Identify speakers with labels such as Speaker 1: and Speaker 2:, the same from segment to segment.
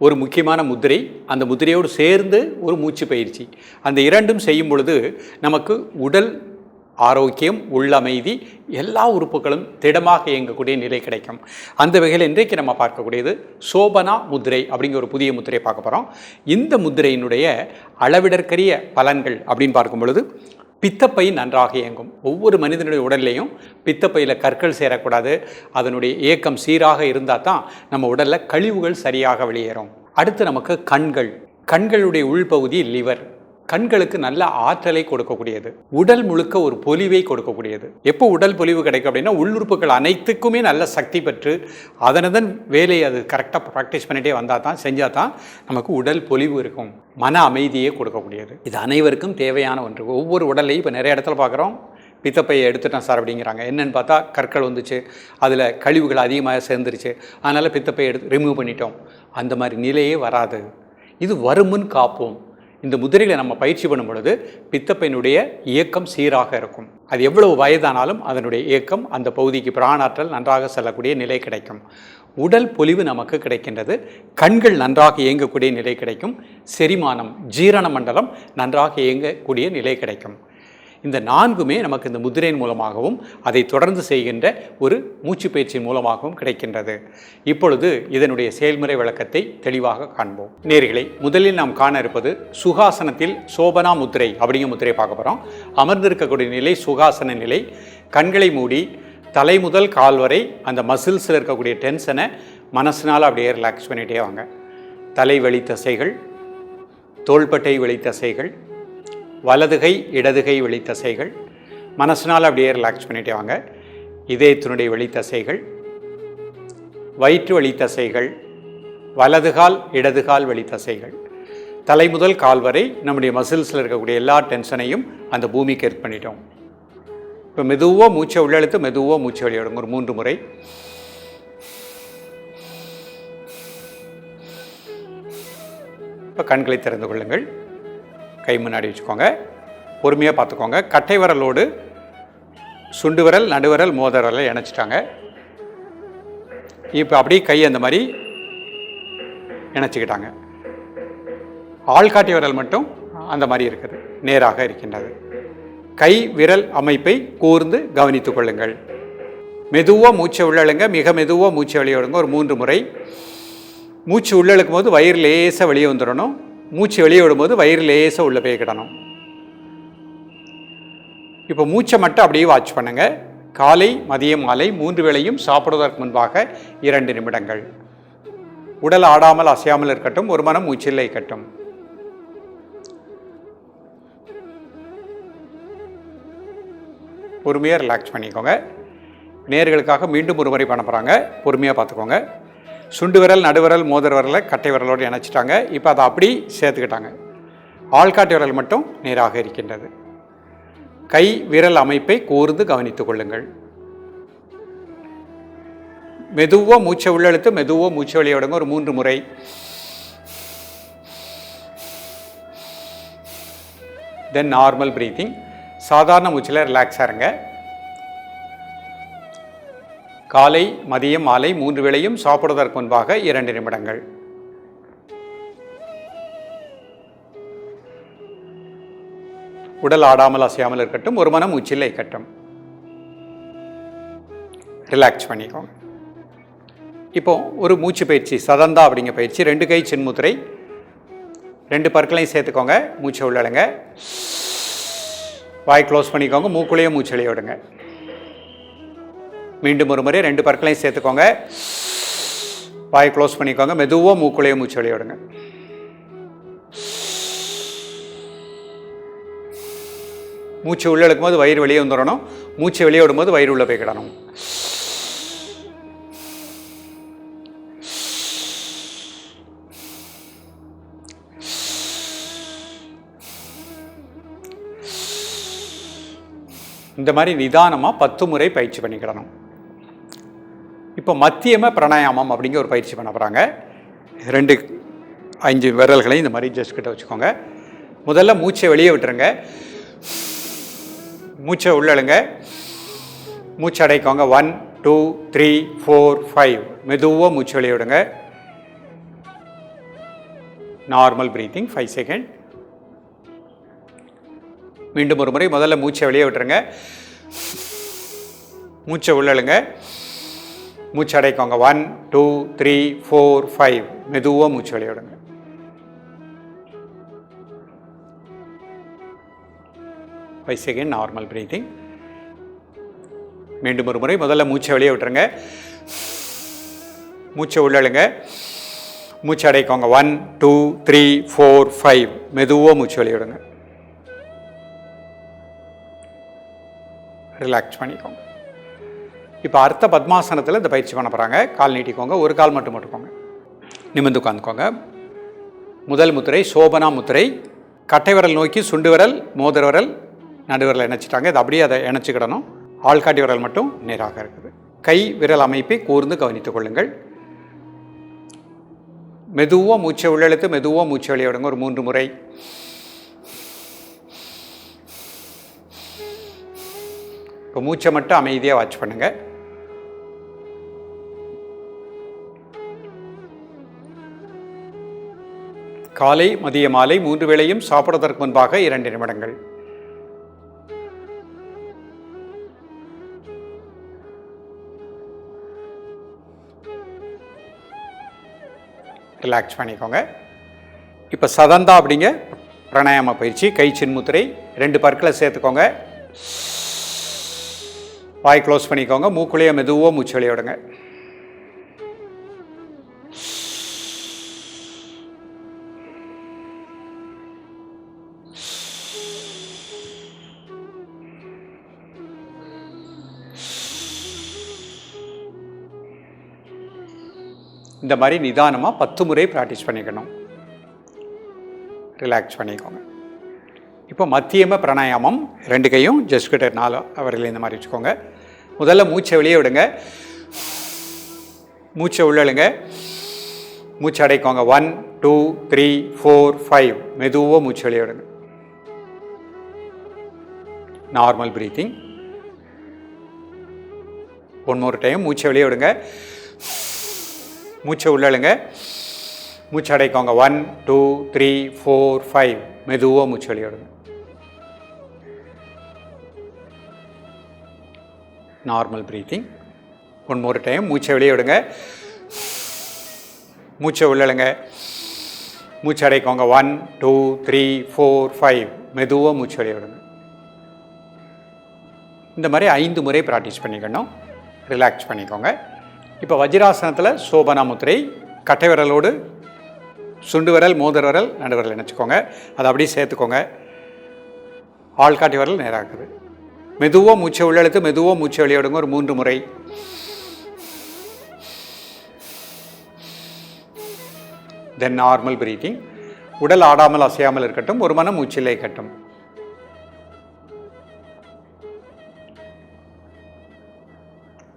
Speaker 1: ஒரு முக்கியமான முத்திரை அந்த முத்திரையோடு சேர்ந்து ஒரு மூச்சு பயிற்சி. அந்த இரண்டும் செய்யும் பொழுது நமக்கு உடல் ஆரோக்கியம் உள்ளமைதி எல்லா உறுப்புகளும் திடமாக இயங்கக்கூடிய நிலை கிடைக்கும். அந்த வகையில் இன்றைக்கு நம்ம பார்க்கக்கூடியது சோபனா முத்திரை அப்படிங்கிற ஒரு புதிய முதிரையை பார்க்க போகிறோம் இந்த முத்திரையினுடைய அளவிடற்கரிய பலன்கள் அப்படின்னு பார்க்கும் பொழுது பித்தப்பை நன்றாக இயங்கும். ஒவ்வொரு மனிதனுடைய உடல்லையும் பித்தப்பையில் கற்கள் சேரக்கூடாது. அதனுடைய இயக்கம் சீராக இருந்தால் தான் நம்ம உடலில் கழிவுகள் சரியாக வெளியேறும். அடுத்து நமக்கு கண்கள். கண்களுடைய உள்பகுதி லிவர். கண்களுக்கு நல்ல ஆற்றலை கொடுக்கக்கூடியது. உடல் முழுக்க ஒரு பொலிவை கொடுக்கக்கூடியது. எப்போ உடல் பொலிவு கிடைக்கும் அப்படின்னா உள்ளுறுப்புகள் அனைத்துக்குமே நல்ல சக்தி பெற்று அதனதன் வேலையை அது கரெக்டாக ப்ராக்டிஸ் பண்ணிகிட்டே வந்தால் தான் செஞ்சால் தான் நமக்கு உடல் பொலிவு இருக்கும். மன அமைதியே கொடுக்கக்கூடியது. இது அனைவருக்கும் தேவையான ஒன்று. ஒவ்வொரு உடலையும் இப்போ நிறைய இடத்துல பார்க்குறோம். பித்தப்பையை எடுத்துட்டேன் சார் அப்படிங்கிறாங்க. என்னென்னு பார்த்தா கற்கள் வந்துச்சு. அதில் கழிவுகள் அதிகமாக சேர்ந்துருச்சு. அதனால் பித்தப்பையை எடுத்து ரிமூவ் பண்ணிட்டோம். அந்த மாதிரி நிலையே வராது. இது வருமுன் காப்போம். இந்த முதிரையில் நம்ம பயிற்சி பண்ணும் பொழுது பித்தப்பையினுடைய இயக்கம் சீராக இருக்கும். அது எவ்வளவு வயதானாலும் அதனுடைய இயக்கம் அந்த பகுதிக்கு பிராணாற்றல் நன்றாக செல்லக்கூடிய நிலை கிடைக்கும். உடல் பொலிவு நமக்கு கிடைக்கின்றது. கண்கள் நன்றாக இயங்கக்கூடிய நிலை கிடைக்கும். செரிமானம் ஜீரண மண்டலம் நன்றாக இயங்கக்கூடிய நிலை கிடைக்கும். இந்த நான்குமே நமக்கு இந்த முதிரையின் மூலமாகவும் அதை தொடர்ந்து செய்கின்ற ஒரு மூச்சு பயிற்சியின் மூலமாகவும் கிடைக்கின்றது. இப்பொழுது இதனுடைய செயல்முறை விளக்கத்தை தெளிவாக காண்போம். நேர்களை முதலில் நாம் காண இருப்பது சுகாசனத்தில் சோபனா முத்திரை அப்படிங்கிற முத்திரை பார்க்க போகிறோம் அமர்ந்திருக்கக்கூடிய நிலை சுகாசன நிலை கண்களை மூடி தலை முதல் கால் வரை அந்த மசில்ஸில் இருக்கக்கூடிய டென்ஷனை மனசினால் அப்படியே ரிலாக்ஸ் பண்ணிகிட்டே வாங்க. தலை வழி தசைகள் தோள்பட்டை வழி தசைகள் வலதுகை இடதுகை வெளித்தசைகள். மனசினால் அப்படியே ரிலாக்ஸ் பண்ணிட்டே வாங்க. இதயத்தினுடைய வெளித்தசைகள். வயிற்று வெளித்தசைகள். வலதுகால் இடதுகால் வெளித்தசைகள். தலை முதல் கால் வரை நம்முடைய மசில்ஸில் இருக்கக்கூடிய எல்லா டென்ஷனையும் அந்த பூமிக்கு எர்த் பண்ணிட்டோம். இப்போ மெதுவாக மூச்சை உள்ளெழுத்து மெதுவாக மூச்சை வெளியிடுங்க ஒரு மூன்று முறை. இப்போ கண்களை திறந்து கொள்ளுங்கள். கை முன்னாடி வச்சுக்கோங்க. பொறுமையாக பார்த்துக்கோங்க. கட்டை விரலோடு சுண்டு விரல் நடுவிரல் மோதரலை இணைச்சிட்டாங்க. இப்போ அப்படியே கை அந்த மாதிரி இணைச்சிக்கிட்டாங்க. ஆள்காட்டி விரல் மட்டும் அந்த மாதிரி இருக்குது. நேராக இருக்கின்றது. கை விரல் அமைப்பை கூர்ந்து கவனித்துக் கொள்ளுங்கள். மெதுவாக மூச்சை உள்ளழுங்க. மிக மெதுவாக மூச்சை வெளியே விடுங்க ஒரு மூன்று முறை. மூச்சு உள்ளழுக்கும் போது வயிறு லேசாக வெளியே வந்துடணும். மூச்சு வெளியே விடும்போது வயிறு லேசாக உள்ளே போய்கிடணும் இப்போ மூச்சை மட்டும் அப்படியே வாட்ச் பண்ணுங்கள் காலை மதியம் மாலை மூன்று வேளையும் சாப்பிடுவதற்கு முன்பாக இரண்டு நிமிடங்கள். உடல் ஆடாமல் அசையாமல் இருக்கட்டும் ஒரு மனம் மூச்சில்லை கட்டும் பொறுமையாக ரிலாக்ஸ் பண்ணிக்கோங்க. நேர்களுக்காக மீண்டும் ஒரு முறை பண்ண போகிறாங்க பொறுமையாக பார்த்துக்கோங்க. சுண்டு விரல் நடுவிரல் மோதிர விரலை கட்டை விரலோடு இணைச்சிட்டாங்க. இப்போ அதை அப்படி சேர்த்துக்கிட்டாங்க. ஆள்காட்டி விரல் மட்டும் நேராக இருக்கின்றது. கை விரல் அமைப்பை கூர்ந்து கவனித்துக் கொள்ளுங்கள். மெதுவாக மூச்சை உள்ளெழுத்து மெதுவாக மூச்சை வெளியே விடுங்க. ஒரு மூன்று முறை. தென் நார்மல் ப்ரீத்திங் சாதாரண மூச்சில் ரிலாக்ஸாக இருங்க. காலை மதியம் மாலை மூன்று வேளையும் சாப்பிடுவதற்கு முன்பாக இரண்டு நிமிடங்கள். உடல் ஆடாமல் அசையாமல் இருக்கட்டும் ஒரு மனம் உச்சில்லை கட்டும் ரிலாக்ஸ் பண்ணிக்கோங்க இப்போ ஒரு மூச்சு பயிற்சி சதந்தா அப்படிங்கிற பயிற்சி ரெண்டு கை சின்முத்திரை ரெண்டு பற்களையும் சேர்த்துக்கோங்க மூச்சை உள்ளடங்க. வாய் க்ளோஸ் பண்ணிக்கோங்க மூக்குள்ளேயே மூச்சு விடுங்க. மீண்டும் ஒரு முறை ரெண்டு பற்களையும் சேர்த்துக்கோங்க. வாய் க்ளோஸ் பண்ணிக்கோங்க. மெதுவாக மூக்குள்ளேயே மூச்சு விளையாடுங்க மூச்சு உள்ளே இழுக்கும்போது வயிறு வெளியே வந்துடணும். மூச்சு வெளியே விடும்போது வயிறு உள்ளே போய் இந்த மாதிரி நிதானமாக பத்து முறை பயிற்சி பண்ணிக்கிடணும். இப்போ மத்தியம பிராணாயாமம் அப்படிங்கிற ஒரு பயிற்சி பண்ண போகிறாங்க ரெண்டு அஞ்சு விரல்களையும் இந்த மாதிரி ஜஸ்ட் கிட்ட வச்சுக்கோங்க. முதல்ல மூச்சை வெளியே விட்டுருங்க. மூச்சை உள்ளழுங்க மூச்சு அடைக்கோங்க. One two three four five மெதுவாக மூச்சு வெளியே விடுங்க. நார்மல் ப்ரீத்திங் ஃபைவ் செகண்ட் மீண்டும் ஒரு முறை முதல்ல மூச்சை வெளியே விட்டுருங்க. மூச்சை உள்ளழுங்க மூச்சு அடைக்கோங்க one two three four five மெதுவாக மூச்சு வெளியே விடுங்க. ஃபைவ் செகண்ட் நார்மல் ப்ரீத்திங் மீண்டும் ஒரு முறை முதல்ல மூச்சை வெளியே விட்டுருங்க. மூச்சை உள்ளழுங்க மூச்சு அடைக்கோங்க one two three four five மெதுவாக மூச்சு வெளியிடுங்க ரிலாக்ஸ் பண்ணிக்கோங்க. இப்போ அர்த்த பத்மாசனத்தில் இந்த பயிற்சி பண்ண போகிறாங்க கால் நீட்டிக்கோங்க. ஒரு கால் மட்டும் மட்டுக்கோங்க நிமிர்ந்து உட்காந்துக்கோங்க. முதல் முத்திரை சோபனா முத்திரை கட்டை விரல் நோக்கி சுண்டு விரல் மோதிர விரல் நடுவிரல் இணைச்சிட்டாங்க. இது அப்படியே அதை இணைச்சிக்கிடணும். ஆள்காட்டி விரல் மட்டும் நேராக இருக்குது. கை விரல் அமைப்பை கூர்ந்து கவனித்துக் கொள்ளுங்கள். மெதுவாக மூச்சை உள்ளெழுத்து மெதுவாக மூச்சை வெளியே விடுங்க. ஒரு மூன்று முறை. இப்போ மூச்சை மட்டும் அமைதியாக வாட்ச் பண்ணுங்கள் காலை மதிய மாலை மூன்று வேளையும் சாப்பிடுவதற்கு முன்பாக இரண்டு நிமிடங்கள். ரிலாக்ஸ் பண்ணிக்கோங்க. இப்போ சதந்தா அப்படிங்க பிராணாயாம பயிற்சி கை சின்முத்திரை ரெண்டு பற்களை சேர்த்துக்கோங்க. வாய் க்ளோஸ் பண்ணிக்கோங்க மூக்குள்ளேயே மெதுவாக மூச்சு விளையாடுங்க இந்த மாதிரி நிதானமாக பத்து முறை ப்ராக்டிஸ் பண்ணிக்கணும். ரிலாக்ஸ் பண்ணிக்கோங்க. இப்போ மத்தியம பிராணாயாமம் ரெண்டு கையும் ஜஸ்ட் கிட்ட நாலு அவர்கள் இந்த மாதிரி வச்சுக்கோங்க. முதல்ல மூச்சை வெளியே விடுங்க. மூச்சை உள்ளழுங்க மூச்சு அடைக்கோங்க. One two three four five மெதுவாக மூச்சு வெளியே விடுங்க. Normal breathing one more time மூச்சை வெளியே விடுங்க. மூச்சை உள்ளழுங்க மூச்சு அடைக்கோங்க. One two three four five மெதுவாக மூச்சு வெளியிடுங்க normal breathing one more time மூச்சை வெளியே விடுங்க. மூச்சை உள்ளழுங்க மூச்சு அடைக்கோங்க. One two three four five மெதுவாக மூச்சு வெளியே விடுங்க இந்த மாதிரி ஐந்து முறை ப்ராக்டிஸ் பண்ணிக்கணும். ரிலாக்ஸ் பண்ணிக்கோங்க. இப்போ வஜ்ராசனத்தில் சோபனா முத்திரை கட்டை விரலோடு சுண்டு விரல் மோதிர விரல் நடு விரல் நினச்சிக்கோங்க அதை அப்படியே சேர்த்துக்கோங்க. ஆள்காட்டி விரல் நேராகுது மெதுவாக மூச்சை உள்ளெழுத்து மெதுவாக மூச்சை வெளியிடுங்க ஒரு மூன்று முறை. தென் நார்மல் பிரீத்திங் உடல் ஆடாமல் அசையாமல் இருக்கட்டும். ஒரு மனம் மூச்சிலே கட்டும்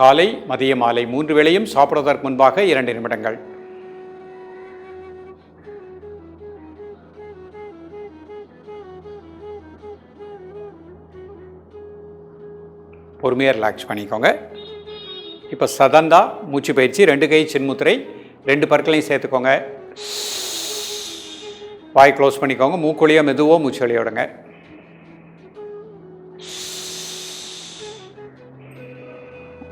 Speaker 1: காலை மதிய மாலை மூன்று வேளையும் சாப்பிடுவதற்கு முன்பாக இரண்டு நிமிடங்கள். பொறுமையாக ரிலாக்ஸ் பண்ணிக்கோங்க. இப்போ சதந்தா மூச்சு பயிற்சி ரெண்டு கை சின்முத்திரை ரெண்டு பற்களையும் சேர்த்துக்கோங்க. வாய் க்ளோஸ் பண்ணிக்கோங்க. மூக்குழியாக மெதுவோ மூச்சு வெளிய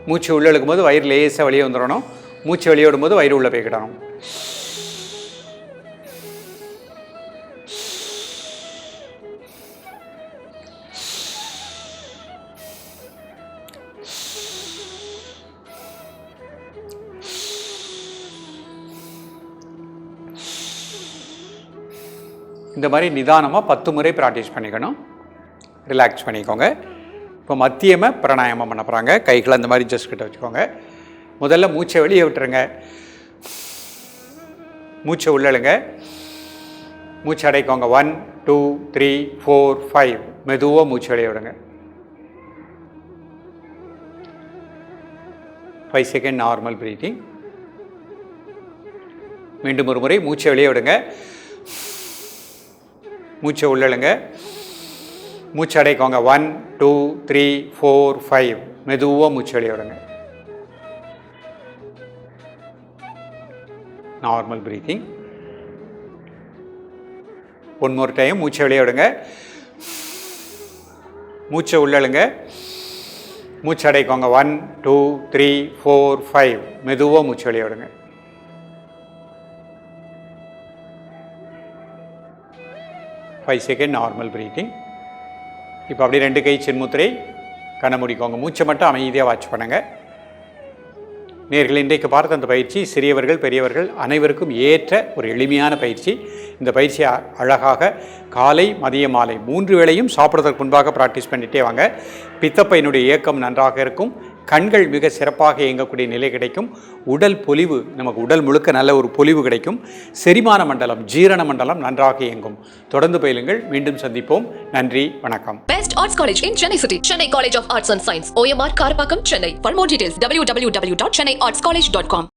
Speaker 1: மூச்சு உள்ளே இழுக்கும்போது வயிறு லேசாக வெளியே வந்துடணும். மூச்சு வெளியே விடும்போது வயிறு உள்ளே போய்கிடணும் இந்த மாதிரி நிதானமாக பத்து முறை ப்ராக்டிஸ் பண்ணிக்கணும். ரிலாக்ஸ் பண்ணிக்கோங்க. இப்போ மத்தியமாக பிராணாயாமம் பண்ண போகிறாங்க கைகளை அந்த மாதிரி ஜஸ்ட் கிட்ட வச்சுக்கோங்க. முதல்ல மூச்சை வெளியே விட்டுருங்க. மூச்சை உள்ளழுங்க மூச்சு அடைக்கோங்க. One two three four five மெதுவாக மூச்சு வெளியே விடுங்க. ஃபைவ் செகண்ட் நார்மல் ப்ரீத்திங் மீண்டும் ஒரு முறை மூச்சை வெளியே விடுங்க. மூச்சை உள்ளழுங்க மூச்சு அடைக்கோங்க one two three four five மெதுவாக மூச்சு வெளியே விடுங்க. Normal breathing one more time மூச்சை வெளியே விடுங்க. மூச்சை உள்ளழுங்க மூச்சு அடைக்கோங்க one two three four five மெதுவாக மூச்சு வெளியே விடுங்க. ஃபைவ் செகண்ட் நார்மல் ப்ரீத்திங் இப்போ அப்படியே ரெண்டு கை சின்முத்திரை கண்ணை முடிக்கோங்க. மூச்சை மட்டும் அமைதியாக வாட்ச் பண்ணுங்கள் நேர்கள் இன்றைக்கு பார்த்த அந்த பயிற்சி சிறியவர்கள் பெரியவர்கள் அனைவருக்கும் ஏற்ற ஒரு எளிமையான பயிற்சி. இந்த பயிற்சி அ- அழகாக காலை மதிய மாலை மூன்று வேளையும் சாப்பிட்றதுக்கு முன்பாக ப்ராக்டிஸ் பண்ணிட்டே வாங்க. பித்தப்பையினுடைய இயக்கம் நன்றாக இருக்கும். கண்கள் மிக சிறப்பாக இயங்கக்கூடிய நிலை கிடைக்கும் உடல் பொலிவு நமக்கு உடல் முழுக்க நல்ல ஒரு பொலிவு கிடைக்கும் செரிமான மண்டலம் ஜீரண மண்டலம் நன்றாக இயங்கும் தொடர்ந்து பயிலுங்கள் மீண்டும் சந்திப்போம் நன்றி வணக்கம்
Speaker 2: best arts college in Chennai city Chennai college of arts and science OMR Karapakkam Chennai for more details W W W dot Chennai arts college dot com